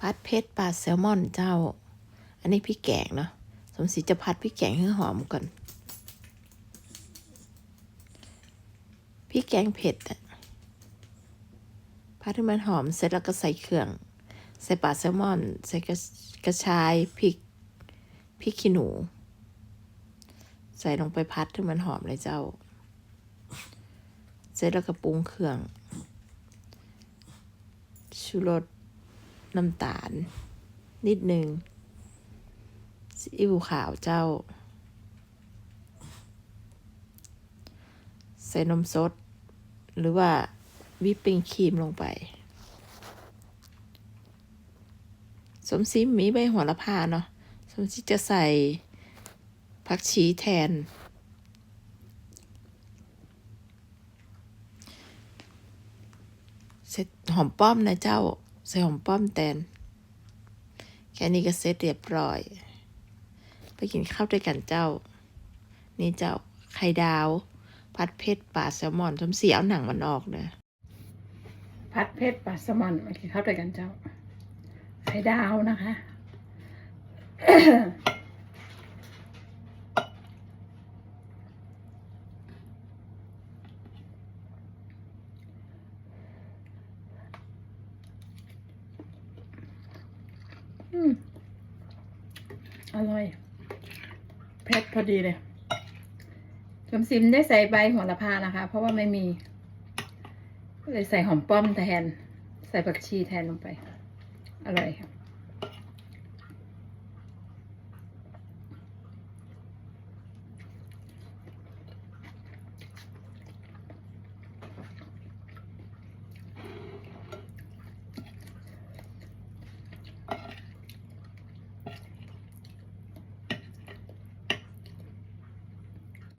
พัดเพชรปลาแซลมอนเจ้า อันนี้พี่แกงเนาะสมศรีจะพัดพี่แกงให้หอมก่อนพี่แกงเผ็ดอะพัดให้มันหอมเสร็จแล้วก็ใส่เครื่อง ใส่ปลาแซลมอน ใส่กระกระชายพริกพริกขี้หนู ใส่ลงไปพัดให้มันหอมเลยเจ้า เสร็จแล้วก็ปรุงเครื่องชูรส น้ำตาล นิดหนึ่งซีอิ๊วขาวเจ้า ใส่นมสด หรือว่าวิปปิ้งครีมลงไป สมซิมมีใบหัวละพาเนาะสมซิจะใส่ผักชีแทน เสร็จหอมป้อมนะเจ้า ใส่หอมป้อมแตน แค่นี้ก็เสร็จเรียบร้อย ไปกินข้าวด้วยกันเจ้า นี่เจ้าไข่ดาว ผัดเผ็ดปลาแซลมอนสมเสียเอาหนังมันออกเนอะพัดเพชรปลาแซลมอนมากินข้าวด้วยกันเจ้า ไข่ดาวนะคะ อืม อร่อย เผ็ดพอดีเลยสมซิมได้ใส่ใบหัวละพานะคะ เพราะว่าไม่มี ก็เลยใส่หอมป้อมแทน ใส่ผักชีแทนลงไป อร่อยค่ะ